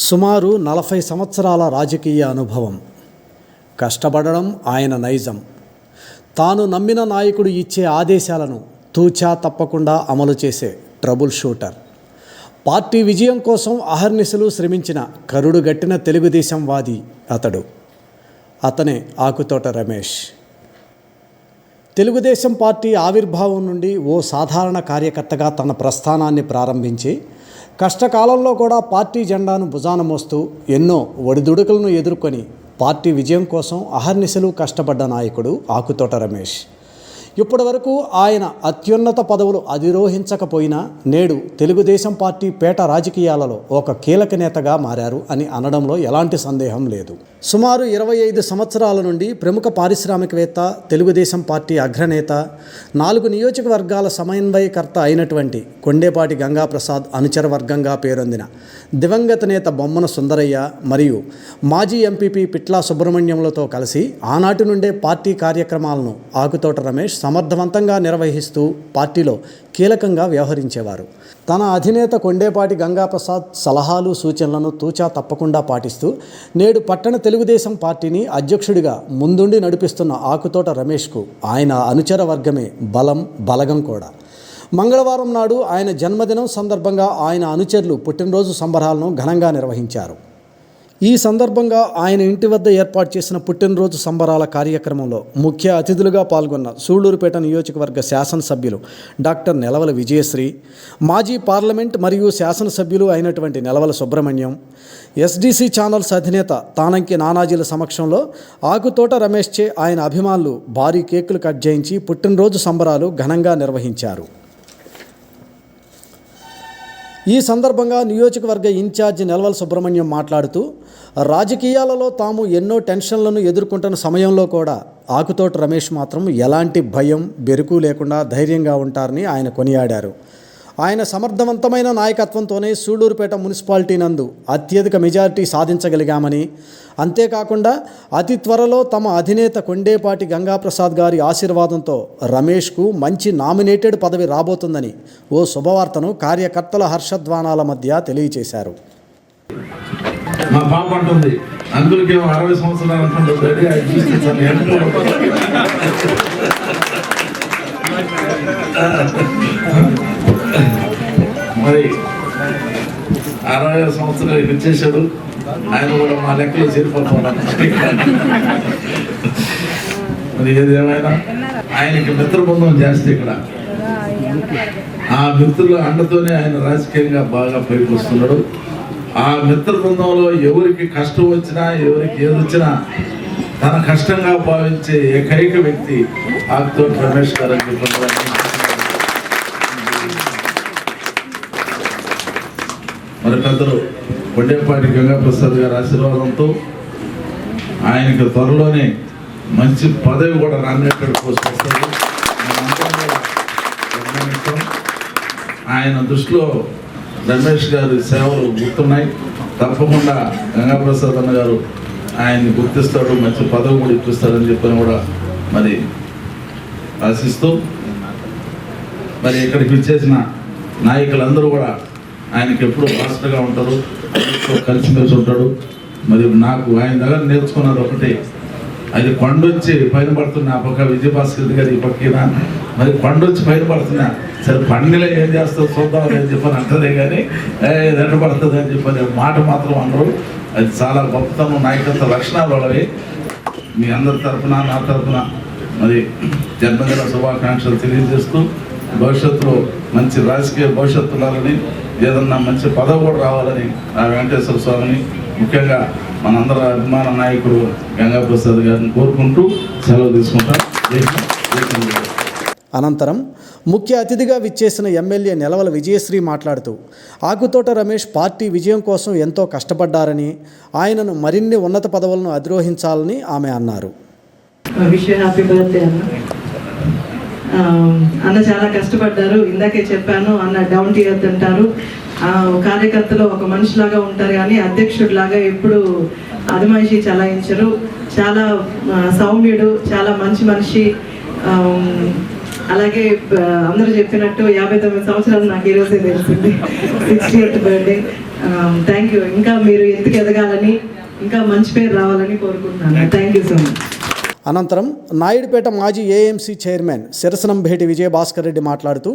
సుమారు నలభై సంవత్సరాల రాజకీయ అనుభవం. కష్టపడడం ఆయన నైజం. తాను నమ్మిన నాయకుడు ఇచ్చే ఆదేశాలను తూచా తప్పకుండా అమలు చేసే ట్రబుల్ షూటర్. పార్టీ విజయం కోసం అహర్నిశలు శ్రమించిన కరుడు గట్టిన తెలుగుదేశం వాది అతడు. అతనే ఆకుతోట రమేష్. తెలుగుదేశం పార్టీ ఆవిర్భావం నుండి ఓ సాధారణ కార్యకర్తగా తన ప్రస్థానాన్ని ప్రారంభించి కష్టకాలంలో కూడా పార్టీ జెండాను భుజాన మోస్తూ ఎన్నో ఒడిదుడుకులను ఎదుర్కొని పార్టీ విజయం కోసం అహర్నిశలు కష్టపడ్డ నాయకుడు ఆకుతోట రమేష్. ఇప్పటి వరకు ఆయన అత్యున్నత పదవులు అధిరోహించకపోయినా నేడు తెలుగుదేశం పార్టీ పేట రాజకీయాలలో ఒక కీలక నేతగా మారారు అని అనడంలో ఎలాంటి సందేహం లేదు. సుమారు ఇరవై ఐదు సంవత్సరాల నుండి ప్రముఖ పారిశ్రామికవేత్త తెలుగుదేశం పార్టీ అగ్రనేత నాలుగు నియోజకవర్గాల సమన్వయకర్త అయినటువంటి కొండేపాటి గంగాప్రసాద్ అనుచర వర్గంగా పేరొందిన దివంగత నేత బొమ్మన సుందరయ్య మరియు మాజీ ఎంపీపీ పిట్లా సుబ్రహ్మణ్యంలతో కలిసి ఆనాటి నుండే పార్టీ కార్యక్రమాలను ఆకుతోట రమేష్ సమర్థవంతంగా నిర్వహిస్తూ పార్టీలో కీలకంగా వ్యవహరించేవారు. తన అధినేత కొండేపాటి గంగాప్రసాద్ సలహాలు సూచనలను తూచా తప్పకుండా పాటిస్తూ నేడు పట్టణ తెలుగుదేశం పార్టీని అధ్యక్షుడిగా ముందుండి నడిపిస్తున్న ఆకుతోట రమేష్కు ఆయన అనుచర వర్గమే బలం బలగం కూడా. మంగళవారం నాడు ఆయన జన్మదినం సందర్భంగా ఆయన అనుచరులు పుట్టినరోజు సంబరాలను ఘనంగా నిర్వహించారు. ఈ సందర్భంగా ఆయన ఇంటి వద్ద ఏర్పాటు చేసిన పుట్టినరోజు సంబరాల కార్యక్రమంలో ముఖ్య అతిథులుగా పాల్గొన్న సూళ్ళూరుపేట నియోజకవర్గ శాసనసభ్యులు డాక్టర్ నెలవల విజయశ్రీ మాజీ పార్లమెంట్ మరియు శాసనసభ్యులు అయినటువంటి నెలవల సుబ్రహ్మణ్యం ఎస్డీసీ ఛానల్స్ అధినేత తానంకి నానాజీల సమక్షంలో ఆకుతోట రమేష్చే ఆయన అభిమానులు భారీ కేకులు కట్ చేయించి పుట్టినరోజు సంబరాలు ఘనంగా నిర్వహించారు. ఈ సందర్భంగా నియోజకవర్గ ఇన్ఛార్జి నెలవల సుబ్రహ్మణ్యం మాట్లాడుతూ రాజకీయాలలో తాము ఎన్నో టెన్షన్లను ఎదుర్కొంటున్న సమయంలో కూడా ఆకుతోట రమేష్ మాత్రం ఎలాంటి భయం బెరుకు లేకుండా ధైర్యంగా ఉంటారని ఆయన కొనియాడారు. ఆయన సమర్థవంతమైన నాయకత్వంతోనే సూళ్ళూరుపేట మున్సిపాలిటీ నందు అత్యధిక మెజారిటీ సాధించగలిగామని అంతేకాకుండా అతి త్వరలో తమ అధినేత కొండేపాటి గంగాప్రసాద్ గారి ఆశీర్వాదంతో రమేష్కు మంచి నామినేటెడ్ పదవి రాబోతుందని ఓ శుభవార్తను కార్యకర్తల హర్షధ్వానాల మధ్య తెలియజేశారు మా పాప అంటుంది. అంకుల్కి ఏమో అరవై సంవత్సరాలు అంటుంది అది చూస్తే మరి అరవై సంవత్సరాలు ఇచ్చేసాడు ఆయన కూడా మా లెక్కలో చేరిపోతున్నాడు మరి ఏది ఏమైనా? ఆయనకి మిత్రబృందం చేస్తే ఇక్కడ. ఆ మిత్రుల అండతోనే ఆయన రాజకీయంగా బాగా పైకి వస్తున్నాడు. ఆ మిత్ర బృందంలో ఎవరికి కష్టం వచ్చినా ఎవరికి ఏది వచ్చినా తన కష్టంగా భావించే ఏకైక వ్యక్తి ఆకుతో రమేష్ గారు అని చెప్పి మరి పెద్దలు కొండేపాటి గంగాప్రసాద్ గారి ఆశీర్వాదంతో ఆయనకి త్వరలోనే మంచి పదవి కూడా నామినేటెడ్ పోస్ట్ వస్తుంది. ఆయన దృష్టిలో రమేష్ గారి సేవలు గుర్తున్నాయి. తప్పకుండా గంగాప్రసాద్ అన్న గారు ఆయన్ని గుర్తిస్తాడు మంచి పదవి కూడా ఇప్పిస్తాడని చెప్పని కూడా మరి ఆశిస్తూ మరి ఇక్కడికి ఇచ్చేసిన నాయకులందరూ కూడా ఆయనకి ఎప్పుడు మాస్టర్గా ఉంటారు కలిసిమెలిసి ఉంటాడు. మరి నాకు ఆయన దగ్గర నేర్చుకున్నది ఒకటి. అది కొండొచ్చి పైన పడుతున్న ఆ పక్క విజయభాస్కర్ గారి ఈ పక్కన మరి కొండొచ్చి పైన పడుతున్నా. సరే పండిలో ఏం చేస్తావు చూద్దాం అని చెప్పని అంటదే కానీ ఏ రెండు పడుతుంది అని చెప్పని మాట మాత్రం అనరు. అది చాలా గొప్పతనం నాయకత్వ లక్షణాలు వాళ్ళవి. మీ అందరి తరఫున నా తరపున మరి జన్మదిన శుభాకాంక్షలు తెలియజేస్తూ భవిష్యత్తులో మంచి రాజకీయ భవిష్యత్తు ఉండాలని ఏదన్నా మంచి పదవి కూడా రావాలని ఆ వెంకటేశ్వర స్వామిని ముఖ్యంగా మనందరి అభిమాన నాయకుడు గంగాప్రసాద్ గారిని కోరుకుంటూ సెలవు తీసుకుంటాం. అనంతరం ముఖ్య అతిథిగా విచ్చేసిన ఎమ్మెల్యే నెలవల విజయశ్రీ మాట్లాడుతూ ఆకుతోట రమేష్ పార్టీ విజయం కోసం ఎంతో కష్టపడ్డారని ఆయనను మరిన్ని ఉన్నత పదవులను అధిరోహించాలని ఆమె అన్నారు. అన్న. చాలా కష్టపడ్డారు. ఇందాకే చెప్పాను అన్న డౌన్ టీ ఎర్త్ అంటారు. కార్యకర్తలు ఒక మనిషిలాగా ఉంటారు కానీ అధ్యక్షుడిలాగా ఎప్పుడు అదమాయిషి చలాయించరు. చాలా సౌమ్యుడు చాలా మంచి మనిషి. అలాగే అందరూ చెప్పినట్టు యాభై తొమ్మిది సంవత్సరాలు నాకు ఈ రోజే తెలిసింది. Sixty eighth birthday thank you ఇంకా మీరు ఎందుకు ఎదగాలని ఇంకా మంచి పేరు రావాలని కోరుకుంటున్నాను. థ్యాంక్ యూ సో మచ్ అనంతరం నాయుడుపేట మాజీ ఏఎంసీ చైర్మన్ సిరసనంభేటి విజయభాస్కర్ రెడ్డి మాట్లాడుతూ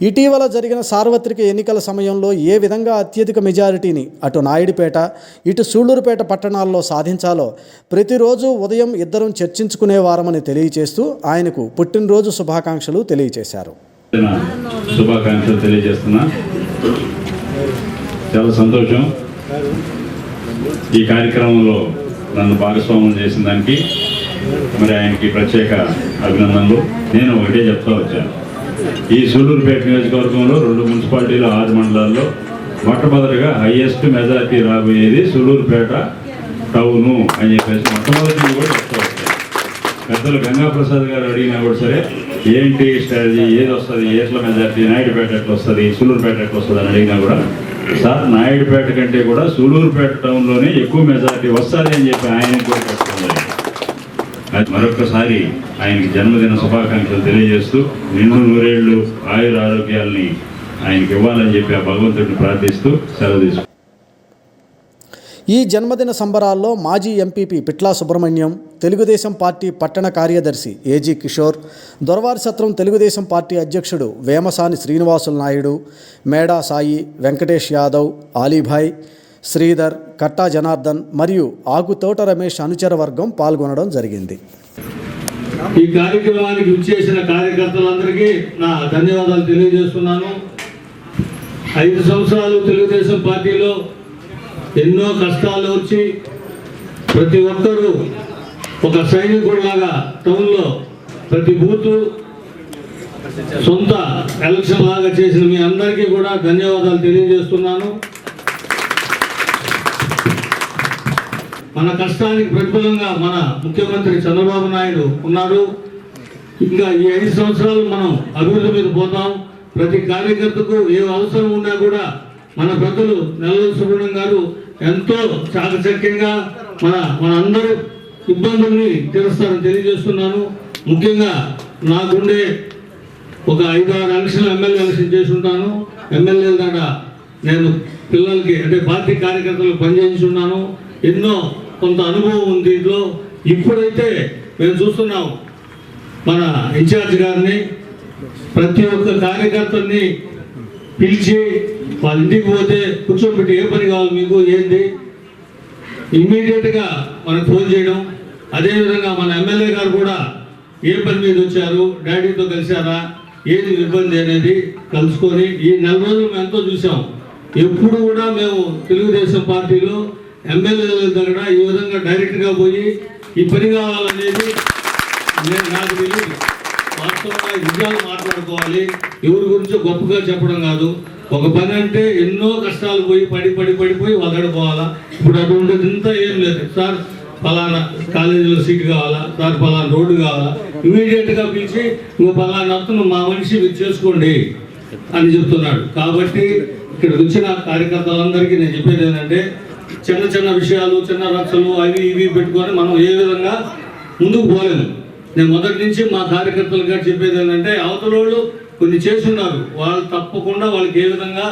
ఇటీవల జరిగిన సార్వత్రిక ఎన్నికల సమయంలో ఏ విధంగా అత్యధిక మెజారిటీని అటు నాయుడుపేట ఇటు సూళ్ళూరుపేట పట్టణాల్లో సాధించాలో ప్రతిరోజు ఉదయం ఇద్దరం చర్చించుకునేవారమని తెలియజేస్తూ ఆయనకు పుట్టినరోజు శుభాకాంక్షలు తెలియజేశారు శుభాకాంక్షలు తెలియజేస్తున్నా. చాలా సంతోషం. ఈ కార్యక్రమంలో నన్ను భాగస్వామ్యం చేసిన దానికి మరి ఆయనకి ప్రత్యేక అభినందనలు. నేను ఒకటే చెప్తా వచ్చాను. ఈ సూళ్ళూరుపేట నియోజకవర్గంలో రెండు మున్సిపాలిటీలు ఆరు మండలాల్లో మొట్టమొదటిగా హైయెస్ట్ మెజారిటీ రాబోయేది సూళ్ళూరుపేట టౌను అని చెప్పేసి మొట్టమొదటి కూడా చెప్తా వచ్చాను. పెద్దలు గంగాప్రసాద్ గారు అడిగినా కూడా సరే ఏంటి స్ట్రాటజీ? ఏది వస్తుంది? ఏట్ల మెజారిటీ? నాయుడుపేట ఎట్లా వస్తుంది సూళ్ళూరుపేట ఎట్లా వస్తుంది అని అడిగినా కూడా సార్ నాయుడుపేట కంటే కూడా సూళ్ళూరుపేట టౌన్లోనే ఎక్కువ మెజారిటీ వస్తుంది అని చెప్పి ఆయన కూడా మరొకసారి ఆయనకి జన్మదిన శుభాకాంక్షలు తెలియజేస్తూ నిన్ను నూరేళ్ళు ఆయుర ఆరోగ్యాల్ని ఆయనకి ఇవ్వాలని చెప్పి ఆ భగవంతుడిని ప్రార్థిస్తూ సెలవు తీసుకు ఈ జన్మదిన సంబరాల్లో మాజీ ఎంపీపీ పిట్లా సుబ్రహ్మణ్యం తెలుగుదేశం పార్టీ పట్టణ కార్యదర్శి ఏజీ కిషోర్ దొరవారి సత్రం తెలుగుదేశం పార్టీ అధ్యక్షుడు వేమసాని శ్రీనివాసులు నాయుడు మేడా సాయి వెంకటేష్ యాదవ్ ఆలీభాయ్ శ్రీధర్ కట్టా జనార్దన్ మరియు ఆకుతోట రమేష్ అనుచర వర్గం పాల్గొనడం జరిగింది. ఈ కార్యక్రమానికి చేసిన కార్యకర్తలందరికీ నా ధన్యవాదాలు తెలియజేస్తున్నాను. ఐదు సంవత్సరాలు తెలుగుదేశం పార్టీలో ఎన్నో కష్టాలు వచ్చి ప్రతి ఒక్కరూ ఒక సైనికుడిలాగా టౌన్లో ప్రతి బూతు సొంత ఎలక్షన్ లాగా చేసిన మీ అందరికీ కూడా ధన్యవాదాలు తెలియజేస్తున్నాను. మన కష్టానికి ప్రతిఫలంగా మన ముఖ్యమంత్రి చంద్రబాబు నాయుడు ఉన్నారు. ఇంకా ఈ ఐదు సంవత్సరాలు మనం అభివృద్ధి మీద పోతాం. ప్రతి కార్యకర్తకు ఏ అవసరం ఉన్నా కూడా మన పెద్దలు నెల్లూరు సుబ్రహ్మణ్యం గారు ఎంతో చాకచక్యంగా మన మన అందరూ ఇబ్బందుల్ని తీరుస్తారని తెలియజేస్తున్నాను. ముఖ్యంగా నాకుండే ఒక ఐదు ఆరు ఎలక్షన్ ఎమ్మెల్యే ఎలక్షన్ చేసి ఉంటాను. ఎమ్మెల్యేల దాకా నేను పిల్లలకి అంటే పార్టీ కార్యకర్తలకు పనిచేస్తున్నాను ఎన్నో కొంత అనుభవం ఉంది దీంట్లో. ఇప్పుడైతే మేము చూస్తున్నాం మన ఇన్ఛార్జ్ గారిని ప్రతి ఒక్క కార్యకర్తని పిలిచి వాళ్ళ ఇంటికి పోతే కూర్చోబెట్టి ఏ పని కావాలి మీకు ఏంది? ఇమ్మీడియట్గా మనకు ఫోన్ చేయడం. అదేవిధంగా మన ఎమ్మెల్యే గారు కూడా ఏ పని మీద వచ్చారు డాడీతో కలిశారా ఏది ఇబ్బంది అనేది కలుసుకొని ఈ నెల రోజులు మేము ఎంతో చూసాం ఎప్పుడు కూడా మేము తెలుగుదేశం పార్టీలో ఎమ్మెల్యేల దగ్గర ఈ విధంగా డైరెక్ట్గా పోయి ఈ పని కావాలనేది నేను నాకు తెలియదు. వాస్తవంగా నిజాలు మాట్లాడుకోవాలి. ఎవరి గురించి గొప్పగా చెప్పడం కాదు. ఒక పని అంటే ఎన్నో కష్టాలు పోయి పడి పడి పడిపోయి వదడిపోవాలా ఇప్పుడు అటువంటిది ఇంత ఏం లేదు. సార్ ఫలానా కాలేజీలో సీట్ కావాలా? సార్ ఫలానా రోడ్డు కావాలా? ఇమీడియట్గా పిలిచి ఇంకో ఫలానా అతను మా మనిషి మీరు చేసుకోండి అని చెప్తున్నాడు. కాబట్టి ఇక్కడ వచ్చిన కార్యకర్తలందరికీ నేను చెప్పేది ఏంటంటే చిన్న చిన్న విషయాలు చిన్న రచ్చలు అవి ఇవి పెట్టుకొని మనం ఏ విధంగా ముందుకు పోలేదు. నేను మొదటి నుంచి మా కార్యకర్తలుగా చెప్పేది ఏంటంటే అవతల వాళ్ళు కొన్ని చేస్తున్నారు. వాళ్ళు తప్పకుండా వాళ్ళకి ఏ విధంగా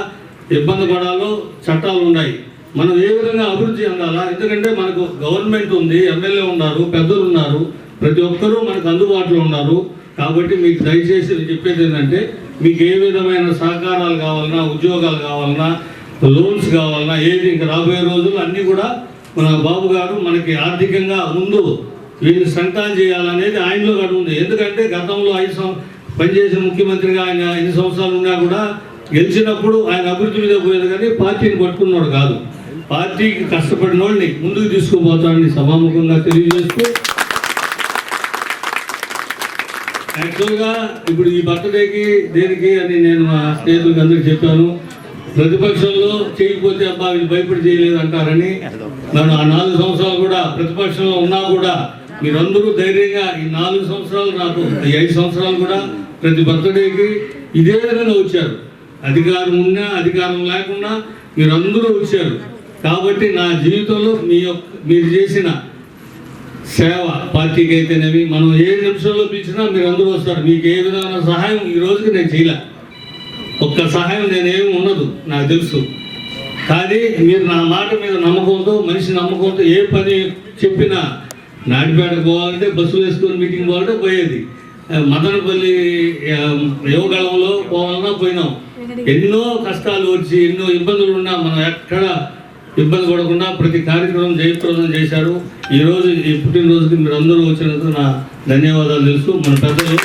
ఇబ్బంది పడాలో చట్టాలు ఉన్నాయి. మనం ఏ విధంగా అభివృద్ధి చెందాలా? ఎందుకంటే మనకు గవర్నమెంట్ ఉంది ఎమ్మెల్యే ఉన్నారు పెద్దలు ఉన్నారు. ప్రతి ఒక్కరూ మనకు అందుబాటులో ఉన్నారు. కాబట్టి మీకు దయచేసి చెప్పేది ఏంటంటే మీకు ఏ విధమైన సహకారాలు కావాలన్నా ఉద్యోగాలు కావాలన్నా లోన్స్ కావాలన్నా ఏది? ఇంకా రాబోయే రోజులు అన్నీ కూడా మన బాబు గారు మనకి ఆర్థికంగా ముందు వీళ్ళు సంతానం చేయాలనేది ఆయనలో కూడా ఉంది. ఎందుకంటే గతంలో ఐదు సంవ పనిచేసిన ముఖ్యమంత్రిగా ఆయన ఎన్ని సంవత్సరాలు ఉన్నా కూడా గెలిచినప్పుడు ఆయన అభివృద్ధి మీద పోయేది కానీ పార్టీని పట్టుకున్నాడు కాదు. పార్టీకి కష్టపడిన వాళ్ళని ముందుకు తీసుకుపోతానని సభాముఖంగా తెలియజేస్తూ యాక్చువల్గా ఇప్పుడు ఈ బర్త్డేకి దేనికి అని నేను మా స్నేహితులకి అందరికి చెప్పాను. ప్రతిపక్షంలో చేయకపోతే అబ్బా వీళ్ళు భయపడి చేయలేదు అంటారని నేను ఆ నాలుగు సంవత్సరాలు కూడా ప్రతిపక్షంలో ఉన్నా కూడా మీరందరూ ధైర్యంగా ఈ నాలుగు సంవత్సరాలు నాకు ఈ ఐదు సంవత్సరాలు కూడా ప్రతి బర్త్డేకి ఇదే విధంగా వచ్చారు. అధికారం ఉన్నా అధికారం లేకుండా మీరందరూ వచ్చారు. కాబట్టి నా జీవితంలో మీ యొక్క మీరు చేసిన సేవ పార్టీకి అయితేనేవి మనం ఏ నిమిషంలో పిలిచినా మీరు అందరూ వస్తారు. మీకు ఏ విధమైన సహాయం ఈ రోజుకి నేను చేయలే. ఒక్క సహాయం నేనేమి ఉండదు నాకు తెలుసు. కానీ మీరు నా మాట మీద నమ్మకంతో మనిషి నమ్మకంతో ఏ పని చెప్పినా నాటిపేట పోవాలంటే బస్సులు వేసుకొని మీటింగ్ పోవాలంటే పోయేది. మదనపల్లి యువగళంలో పోవాలన్నా పోయినాం. ఎన్నో కష్టాలు వచ్చి ఎన్నో ఇబ్బందులు ఉన్నా మనం ఎక్కడ ఇబ్బంది పడకుండా ప్రతి కార్యక్రమం జయప్రదం చేశారు. ఈరోజు ఈ పుట్టినరోజుకి మీరు అందరూ వచ్చినందుకు నా ధన్యవాదాలు తెలుసు మన పెద్దలు